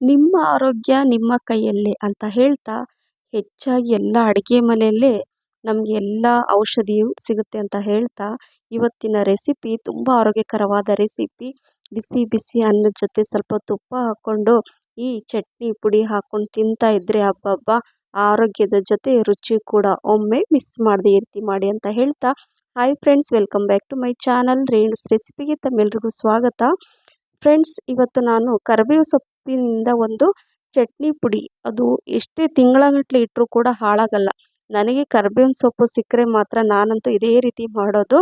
ನಿಮ್ಮ ಆರೋಗ್ಯ ನಿಮ್ಮ ಕೈಯಲ್ಲೇ ಅಂತ ಹೇಳ್ತಾ ಹೆಚ್ಚಾಗಿ ಎಲ್ಲ ಅಡುಗೆ ಮನೆಯಲ್ಲೇ ನಮಗೆ ಎಲ್ಲ ಔಷಧಿಯು ಸಿಗುತ್ತೆ ಅಂತ ಹೇಳ್ತಾ ಇವತ್ತಿನ ರೆಸಿಪಿ ತುಂಬ ಆರೋಗ್ಯಕರವಾದ ರೆಸಿಪಿ. ಬಿಸಿ ಬಿಸಿ ಅನ್ನದ ಜೊತೆ ಸ್ವಲ್ಪ ತುಪ್ಪ ಹಾಕ್ಕೊಂಡು ಈ ಚಟ್ನಿ ಪುಡಿ ಹಾಕ್ಕೊಂಡು ತಿಂತಾ ಇದ್ದರೆ ಅಬ್ಬಬ್ಬಾ ಆರೋಗ್ಯದ ಜೊತೆ ರುಚಿ ಕೂಡ ಒಮ್ಮೆ ಮಿಸ್ ಮಾಡದೆ ರೀತಿ ಮಾಡಿ ಅಂತ ಹೇಳ್ತಾ. Hi friends welcome back to my channel Renu's ರೆಸಿಪಿಗೆ ತಮ್ಮೆಲ್ರಿಗೂ ಸ್ವಾಗತ. ಫ್ರೆಂಡ್ಸ್ ಇವತ್ತು ನಾನು ಕರಿಬೇವು ಸೊಪ್ಪಿನಿಂದ ಒಂದು ಚಟ್ನಿ ಪುಡಿ. ಅದು ಎಷ್ಟೇ ತಿಂಗಳಗಟ್ಟಲೆ ಇಟ್ಟರೂ ಕೂಡ ಹಾಳಾಗಲ್ಲ. ನನಗೆ ಕರ್ಬೇವಿನ ಸೊಪ್ಪು ಸಿಕ್ಕರೆ ಮಾತ್ರ ನಾನಂತೂ ಇದೇ ರೀತಿ ಮಾಡೋದು.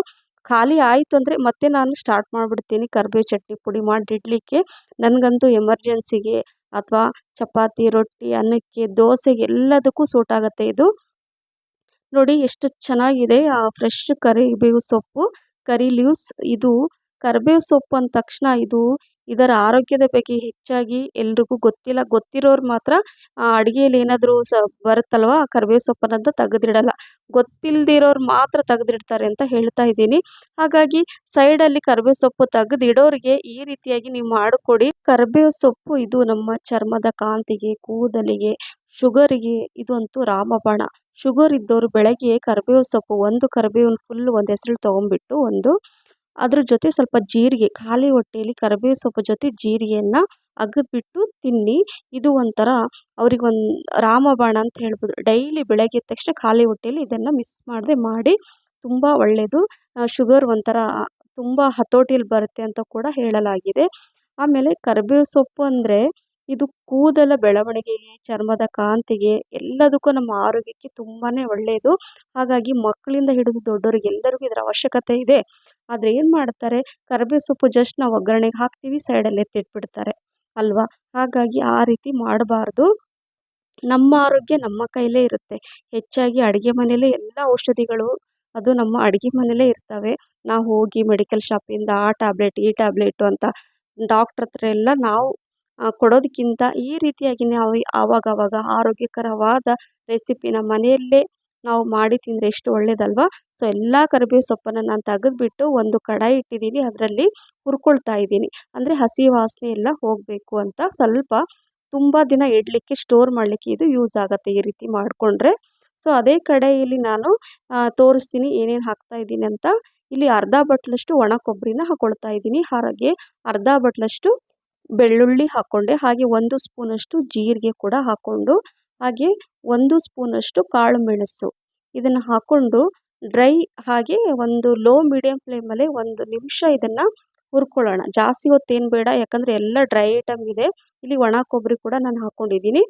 ಖಾಲಿ ಆಯಿತು ಅಂದರೆ ಮತ್ತೆ ನಾನು ಸ್ಟಾರ್ಟ್ ಮಾಡಿಬಿಡ್ತೀನಿ ಕರ್ಬೇವು ಚಟ್ನಿ ಪುಡಿ ಮಾಡಿಡ್ಲಿಕ್ಕೆ. ನನಗಂತೂ ಎಮರ್ಜೆನ್ಸಿಗೆ ಅಥವಾ ಚಪಾತಿ, ರೊಟ್ಟಿ, ಅನ್ನಕ್ಕೆ, ದೋಸೆಗೆ ಎಲ್ಲದಕ್ಕೂ ಸೂಟ್ ಆಗುತ್ತೆ ಇದು. ನೋಡಿ ಎಷ್ಟು ಚೆನ್ನಾಗಿದೆ ಆ ಫ್ರೆಶ್ ಕರಿಬೇವು ಸೊಪ್ಪು. Curry leaves. ಇದು ಕರಿಬೇವು ಸೊಪ್ಪು ಅಂದ ತಕ್ಷಣ ಇದು ಇದರ ಆರೋಗ್ಯದ ಬಗ್ಗೆ ಹೆಚ್ಚಾಗಿ ಎಲ್ರಿಗೂ ಗೊತ್ತಿಲ್ಲ. ಗೊತ್ತಿರೋರು ಮಾತ್ರ ಅಡುಗೆಯಲ್ಲಿ ಏನಾದರೂ ಸ ಬರುತ್ತಲ್ವ? ಕರಿಬೇವು ಸೊಪ್ಪನ್ನಂತ ತೆಗೆದಿಡಲ್ಲ. ಗೊತ್ತಿಲ್ಲದಿರೋರು ಮಾತ್ರ ತೆಗೆದಿಡ್ತಾರೆ ಅಂತ ಹೇಳ್ತಾ ಇದ್ದೀನಿ. ಹಾಗಾಗಿ ಸೈಡಲ್ಲಿ ಕರ್ಬೇವು ಸೊಪ್ಪು ತೆಗೆದಿಡೋರಿಗೆ ಈ ರೀತಿಯಾಗಿ ನೀವು ಮಾಡಿಕೊಡಿ. ಕರಿಬೇವು ಸೊಪ್ಪು ಇದು ನಮ್ಮ ಚರ್ಮದ ಕಾಂತಿಗೆ, ಕೂದಲಿಗೆ, ಶುಗರಿಗೆ ಇದು ಅಂತೂ ರಾಮಬಾಣ. ಶುಗರ್ ಇದ್ದವರು ಬೆಳಗ್ಗೆ ಕರ್ಬೇವು ಸೊಪ್ಪು ಒಂದು ಕರಿಬೇವಿನ ಫುಲ್ ಒಂದು ಹೆಸರು ತೊಗೊಂಡ್ಬಿಟ್ಟು ಒಂದು ಅದ್ರ ಜೊತೆ ಸ್ವಲ್ಪ ಜೀರಿಗೆ, ಖಾಲಿ ಹೊಟ್ಟೆಯಲ್ಲಿ ಕರಿಬೇವು ಸೊಪ್ಪು ಜೊತೆ ಜೀರಿಗೆಯನ್ನು ಅಗದ್ಬಿಟ್ಟು ತಿನ್ನಿ. ಇದು ಒಂಥರ ಅವ್ರಿಗೊಂದು ರಾಮಬಾಣ ಅಂತ ಹೇಳ್ಬೋದು. ಡೈಲಿ ಬೆಳಗ್ಗೆ ಎದ್ದ ತಕ್ಷಣ ಖಾಲಿ ಹೊಟ್ಟೆಯಲ್ಲಿ ಇದನ್ನು ಮಿಸ್ ಮಾಡದೆ ಮಾಡಿ ತುಂಬ ಒಳ್ಳೆಯದು ಶುಗರ್ ಒಂಥರ ತುಂಬ ಹತೋಟಿಯಲ್ಲಿ ಬರುತ್ತೆ ಅಂತ ಕೂಡ ಹೇಳಲಾಗಿದೆ. ಆಮೇಲೆ ಕರಿಬೇವು ಸೊಪ್ಪು ಅಂದರೆ ಇದು ಕೂದಲ ಬೆಳವಣಿಗೆಗೆ ಚರ್ಮದ ಕಾಂತಿಗೆ ಎಲ್ಲದಕ್ಕೂ ನಮ್ಮ ಆರೋಗ್ಯಕ್ಕೆ ತುಂಬಾ ಒಳ್ಳೆಯದು ಹಾಗಾಗಿ ಮಕ್ಕಳಿಂದ ಹಿಡಿದು ದೊಡ್ಡವರಿಗೆ ಎಲ್ಲರಿಗೂ ಇದರ ಅವಶ್ಯಕತೆ ಇದೆ. ಆದರೆ ಏನು ಮಾಡ್ತಾರೆ? ಕರಿಬೇವು ಸೊಪ್ಪು ಜಸ್ಟ್ ನಾವು ಒಗ್ಗರಣೆಗೆ ಹಾಕ್ತೀವಿ ಸೈಡಲ್ಲಿ ಎತ್ತಿಟ್ಬಿಡ್ತಾರೆ, ಅಲ್ವಾ? ಹಾಗಾಗಿ ಆ ರೀತಿ ಮಾಡಬಾರ್ದು. ನಮ್ಮ ಆರೋಗ್ಯ ನಮ್ಮ ಕೈಲೇ ಇರುತ್ತೆ. ಹೆಚ್ಚಾಗಿ ಅಡುಗೆ ಮನೆಯಲ್ಲೇ ಎಲ್ಲ ಔಷಧಿಗಳು ಅದು ನಮ್ಮ ಅಡುಗೆ ಮನೆಯಲ್ಲೇ ಇರ್ತವೆ. ನಾವು ಹೋಗಿ ಮೆಡಿಕಲ್ ಶಾಪಿಂದ ಆ ಟ್ಯಾಬ್ಲೆಟ್ ಈ ಟ್ಯಾಬ್ಲೆಟು ಅಂತ ಡಾಕ್ಟ್ರ್ ಹತ್ರ ಎಲ್ಲ ನಾವು ಕೊಡೋದಕ್ಕಿಂತ ಈ ರೀತಿಯಾಗಿ ನಾವು ಆವಾಗವಾಗ ಆರೋಗ್ಯಕರವಾದ ರೆಸಿಪಿನ ಮನೆಯಲ್ಲೇ ನಾವು ಮಾಡಿ ತಿಂದರೆ ಎಷ್ಟು ಒಳ್ಳೇದಲ್ವಾ? ಸೊ ಎಲ್ಲ ಕರಿಬೇವು ಸೊಪ್ಪನ್ನು ನಾನು ತೆಗೆದುಬಿಟ್ಟು ಒಂದು ಕಡಾಯಿ ಇಟ್ಟಿದ್ದೀನಿ. ಅದರಲ್ಲಿ ಹುರ್ಕೊಳ್ತಾ ಇದ್ದೀನಿ. ಅಂದರೆ ಹಸಿ ವಾಸನೆ ಎಲ್ಲ ಹೋಗಬೇಕು ಅಂತ. ಸ್ವಲ್ಪ ತುಂಬ ದಿನ ಇಡಲಿಕ್ಕೆ ಸ್ಟೋರ್ ಮಾಡಲಿಕ್ಕೆ ಇದು ಯೂಸ್ ಆಗುತ್ತೆ ಈ ರೀತಿ ಮಾಡಿಕೊಂಡ್ರೆ. ಸೊ ಅದೇ ಕಡೆಯಲ್ಲಿ ನಾನು ತೋರಿಸ್ತೀನಿ ಏನೇನು ಹಾಕ್ತಾ ಇದ್ದೀನಿ ಅಂತ. ಇಲ್ಲಿ ಅರ್ಧ ಬಟ್ಲಷ್ಟು ಒಣ ಕೊಬ್ಬರಿನ ಹಾಕ್ಕೊಳ್ತಾ ಇದ್ದೀನಿ. ಹಾಗೆ ಅರ್ಧ ಬಟ್ಲಷ್ಟು ಬೆಳ್ಳುಳ್ಳಿ ಹಾಕ್ಕೊಂಡೆ ಹಾಗೆ ಒಂದು ಸ್ಪೂನಷ್ಟು ಜೀರಿಗೆ ಕೂಡ ಹಾಕ್ಕೊಂಡು ಹಾಗೆ ಒಂದು ಸ್ಪೂನಷ್ಟು ಕಾಳು ಮೆಣಸು ಇದನ್ನು ಹಾಕ್ಕೊಂಡು ಡ್ರೈ ಹಾಗೆ ಒಂದು ಲೋ ಮೀಡಿಯಮ್ ಫ್ಲೇಮಲ್ಲಿ ಒಂದು ನಿಮಿಷ ಇದನ್ನು ಹುರ್ಕೊಳ್ಳೋಣ. ಜಾಸ್ತಿ ಹೊತ್ತೇನು ಬೇಡ, ಯಾಕಂದರೆ ಎಲ್ಲ ಡ್ರೈ ಐಟಮ್ ಇದೆ. ಇಲ್ಲಿ ಒಣ ಕೊಬ್ಬರಿ ಕೂಡ ನಾನು ಹಾಕ್ಕೊಂಡಿದ್ದೀನಿ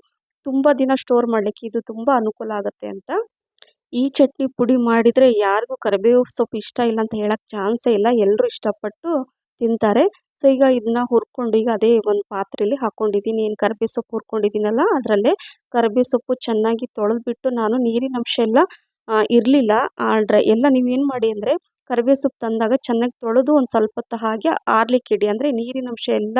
ತುಂಬ ದಿನ ಸ್ಟೋರ್ ಮಾಡಲಿಕ್ಕೆ ಇದು ತುಂಬ ಅನುಕೂಲ ಆಗುತ್ತೆ ಅಂತ. ಈ ಚಟ್ನಿ ಪುಡಿ ಮಾಡಿದರೆ ಯಾರಿಗೂ ಕರಿಬೇವು ಸೊಪ್ಪು ಇಷ್ಟ ಇಲ್ಲ ಅಂತ ಹೇಳೋಕ್ಕೆ ಚಾನ್ಸೇ ಇಲ್ಲ. ಎಲ್ಲರೂ ಇಷ್ಟಪಟ್ಟು ತಿಂತಾರೆ. ಸೊ, ಈಗ ಇದನ್ನ ಹುರ್ಕೊಂಡು ಈಗ ಅದೇ ಒಂದು ಪಾತ್ರೆಯಲ್ಲಿ ಹಾಕ್ಕೊಂಡಿದ್ದೀನಿ ಏನು ಕರ್ಬೇವು ಸೊಪ್ಪು ಹುರ್ಕೊಂಡಿದ್ದೀನಲ್ಲ ಅದರಲ್ಲೇ ಕರ್ಬೇವು ಸೊಪ್ಪು ಚೆನ್ನಾಗಿ ತೊಳೆದ್ಬಿಟ್ಟು ನಾನು ನೀರಿನ ಅಂಶ ಎಲ್ಲ ಇರಲಿಲ್ಲ. ಡ್ರೈ ಎಲ್ಲ ನೀವೇನು ಮಾಡಿ ಅಂದರೆ ಕರಿಬೇವು ಸೊಪ್ಪು ತಂದಾಗ ಚೆನ್ನಾಗಿ ತೊಳೆದು ಒಂದು ಸ್ವಲ್ಪ ಹೊತ್ತು ಹಾಗೆ ಆರ್ಲಿಕ್ಕೆ ಇಡಿ. ಅಂದರೆ ನೀರಿನ ಅಂಶ ಎಲ್ಲ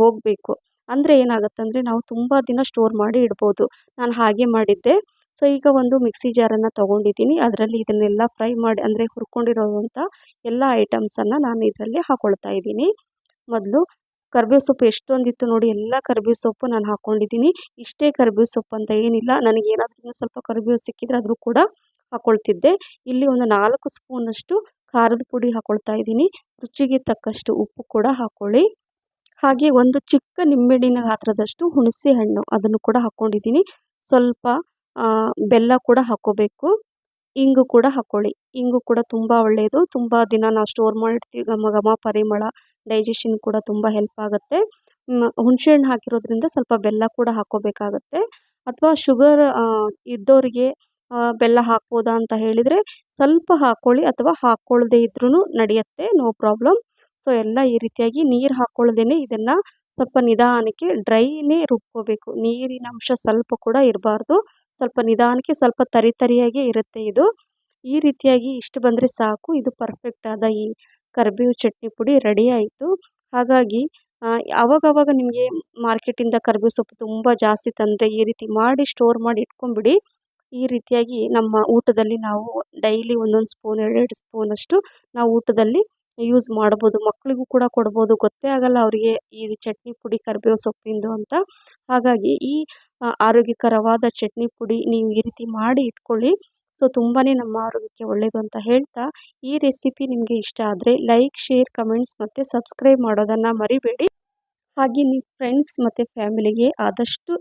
ಹೋಗಬೇಕು. ಅಂದರೆ ಏನಾಗುತ್ತೆ ಅಂದರೆ ನಾವು ತುಂಬ ದಿನ ಸ್ಟೋರ್ ಮಾಡಿ ಇಡ್ಬೋದು. ನಾನು ಹಾಗೆ ಮಾಡಿದ್ದೆ. ಸೊ, ಈಗ ಒಂದು ಮಿಕ್ಸಿ ಜಾರನ್ನು ತೊಗೊಂಡಿದ್ದೀನಿ ಅದರಲ್ಲಿ ಇದನ್ನೆಲ್ಲ ಫ್ರೈ ಮಾಡಿ, ಅಂದರೆ ಹುರ್ಕೊಂಡಿರೋವಂಥ ಎಲ್ಲ ಐಟಮ್ಸನ್ನು ನಾನು ಇದರಲ್ಲಿ ಹಾಕ್ಕೊಳ್ತಾ ಇದ್ದೀನಿ. ಮೊದಲು ಕರ್ಬೇವು ಸೊಪ್ಪು ಎಷ್ಟೊಂದಿತ್ತು ನೋಡಿ, ಎಲ್ಲ ಕರ್ಬೇವು ಸೊಪ್ಪು ನಾನು ಹಾಕ್ಕೊಂಡಿದ್ದೀನಿ ಇಷ್ಟೇ ಕರ್ಬೇವು ಸೊಪ್ಪು ಅಂತ ಏನಿಲ್ಲ. ನನಗೆ ಏನಾದರೂ ಸ್ವಲ್ಪ ಕರ್ಬೇವು ಸಿಕ್ಕಿದ್ರೆ ಆದರೂ ಕೂಡ ಹಾಕ್ಕೊಳ್ತಿದ್ದೆ ಇಲ್ಲಿ ಒಂದು ನಾಲ್ಕು ಸ್ಪೂನಷ್ಟು ಖಾರದ ಪುಡಿ ಹಾಕ್ಕೊಳ್ತಾ ಇದ್ದೀನಿ. ರುಚಿಗೆ ತಕ್ಕಷ್ಟು ಉಪ್ಪು ಕೂಡ ಹಾಕ್ಕೊಳ್ಳಿ ಹಾಗೆ ಒಂದು ಚಿಕ್ಕ ನಿಂಬೆಹಣ್ಣಿನ ಗಾತ್ರದಷ್ಟು ಹುಣಸೆ ಹಣ್ಣು ಅದನ್ನು ಕೂಡ ಹಾಕ್ಕೊಂಡಿದ್ದೀನಿ ಸ್ವಲ್ಪ ಬೆಲ್ಲ ಕೂಡ ಹಾಕ್ಕೋಬೇಕು ಇಂಗು ಕೂಡ ಹಾಕ್ಕೊಳ್ಳಿ ಇಂಗು ಕೂಡ ತುಂಬ ಒಳ್ಳೆಯದು ತುಂಬ ದಿನ ನಾವು ಸ್ಟೋರ್ ಮಾಡಿರ್ತೀವಿ ಘಮ ಘಮ, ಪರಿಮಳ ಡೈಜೆಷನ್ ಕೂಡ ತುಂಬ ಹೆಲ್ಪ್ ಆಗುತ್ತೆ. ಹುಣಸೆ ಹಣ್ಣು ಹಾಕಿರೋದ್ರಿಂದ ಸ್ವಲ್ಪ ಬೆಲ್ಲ ಕೂಡ ಹಾಕ್ಕೋಬೇಕಾಗತ್ತೆ ಅಥವಾ ಶುಗರ್ ಇದ್ದವರಿಗೆ ಬೆಲ್ಲ ಹಾಕ್ಬೋದಾ ಅಂತ ಹೇಳಿದರೆ ಸ್ವಲ್ಪ ಹಾಕ್ಕೊಳ್ಳಿ ಅಥವಾ ಹಾಕ್ಕೊಳ್ಳದೆ ಇದ್ರೂ ನಡೆಯುತ್ತೆ ನೋ ಪ್ರಾಬ್ಲಮ್ ಸೊ ಎಲ್ಲ ಈ ರೀತಿಯಾಗಿ ನೀರು ಹಾಕ್ಕೊಳ್ದೇ ಇದನ್ನು ಸ್ವಲ್ಪ ನಿಧಾನಕ್ಕೆ ಡ್ರೈನೇ ರುಬ್ಕೋಬೇಕು. ನೀರಿನ ಅಂಶ ಸ್ವಲ್ಪ ಕೂಡ ಇರಬಾರ್ದು. ಸ್ವಲ್ಪ ನಿಧಾನಕ್ಕೆ ಸ್ವಲ್ಪ ತರಿತರಿಯಾಗಿ ಇರುತ್ತೆ ಇದು. ಈ ರೀತಿಯಾಗಿ ಇಷ್ಟು ಬಂದರೆ ಸಾಕು. ಇದು ಪರ್ಫೆಕ್ಟಾದ ಈ ಕರಿಬೇವು ಚಟ್ನಿ ಪುಡಿ ರೆಡಿ ಆಯಿತು. ಹಾಗಾಗಿ ಆವಾಗವಾಗ ನಿಮಗೆ ಮಾರ್ಕೆಟಿಂದ ಕರ್ಬೇವು ಸೊಪ್ಪು ತುಂಬ ಜಾಸ್ತಿ ತಂದರೆ ಈ ರೀತಿ ಮಾಡಿ ಸ್ಟೋರ್ ಮಾಡಿ ಇಟ್ಕೊಂಬಿಡಿ ಈ ರೀತಿಯಾಗಿ ನಮ್ಮ ಊಟದಲ್ಲಿ ನಾವು ಡೈಲಿ ಒಂದೊಂದು ಸ್ಪೂನ್ ಎರಡೆರಡು ಸ್ಪೂನಷ್ಟು ನಾವು ಊಟದಲ್ಲಿ ಯೂಸ್ ಮಾಡ್ಬೋದು. ಮಕ್ಕಳಿಗೂ ಕೂಡ ಕೊಡ್ಬೋದು. ಗೊತ್ತೇ ಆಗಲ್ಲ ಅವರಿಗೆ ಈ ಚಟ್ನಿ ಪುಡಿ, ಕರ್ಬೇವು ಸೊಪ್ಪಿಂದು ಅಂತ. ಹಾಗಾಗಿ ಈ ಆರೋಗ್ಯಕರವಾದ ಚಟ್ನಿ ಪುಡಿ ನೀವು ಈ ರೀತಿ ಮಾಡಿ ಇಟ್ಕೊಳ್ಳಿ. ಸೊ ತುಂಬಾ ನಮ್ಮ ಆರೋಗ್ಯಕ್ಕೆ ಒಳ್ಳೆಯದು ಅಂತ ಹೇಳ್ತಾ ಈ ರೆಸಿಪಿ ನಿಮಗೆ ಇಷ್ಟ ಆದರೆ ಲೈಕ್, ಶೇರ್, ಕಮೆಂಟ್ಸ್ ಮತ್ತು ಸಬ್ಸ್ಕ್ರೈಬ್ ಮಾಡೋದನ್ನು ಮರಿಬೇಡಿ. ಹಾಗೆ ನಿಮ್ಮ ಫ್ರೆಂಡ್ಸ್ ಮತ್ತು ಫ್ಯಾಮಿಲಿಗೆ ಆದಷ್ಟು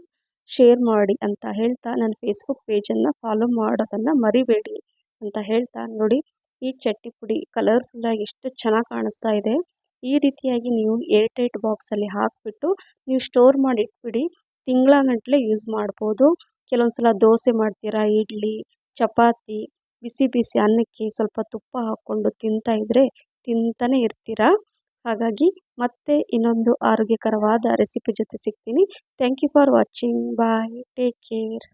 ಶೇರ್ ಮಾಡಿ ಅಂತ ಹೇಳ್ತಾ ನನ್ನ ಫೇಸ್ಬುಕ್ ಪೇಜನ್ನು ಫಾಲೋ ಮಾಡೋದನ್ನು ಮರಿಬೇಡಿ ಅಂತ ಹೇಳ್ತಾ ನೋಡಿ. ಈ ಚಟ್ನಿ ಪುಡಿ ಕಲರ್ಫುಲ್ಲಾಗಿ ಎಷ್ಟು ಚೆನ್ನಾಗಿ ಕಾಣಿಸ್ತಾ ಇದೆ. ಈ ರೀತಿಯಾಗಿ ನೀವು ಏರ್ ಟೈಟ್ ಬಾಕ್ಸಲ್ಲಿ ಹಾಕಿಬಿಟ್ಟು ನೀವು ಸ್ಟೋರ್ ಮಾಡಿ ಇಟ್ಬಿಡಿ ತಿಂಗಳಗಟ್ಟಲೆ ಯೂಸ್ ಮಾಡ್ಬೋದು. ಕೆಲವೊಂದು ಸಲ ದೋಸೆ ಮಾಡ್ತೀರಾ, ಇಡ್ಲಿ ಚಪಾತಿ, ಬಿಸಿ ಬಿಸಿ ಅನ್ನಕ್ಕೆ ಸ್ವಲ್ಪ ತುಪ್ಪ ಹಾಕ್ಕೊಂಡು ತಿಂತಾಯಿದ್ರೆ ತಿಂತಾನೆ ಇರ್ತೀರಾ? ಹಾಗಾಗಿ ಮತ್ತೆ ಇನ್ನೊಂದು ಆರೋಗ್ಯಕರವಾದ ರೆಸಿಪಿ ಜೊತೆ ಸಿಗ್ತೀನಿ. Thank you for watching bye take care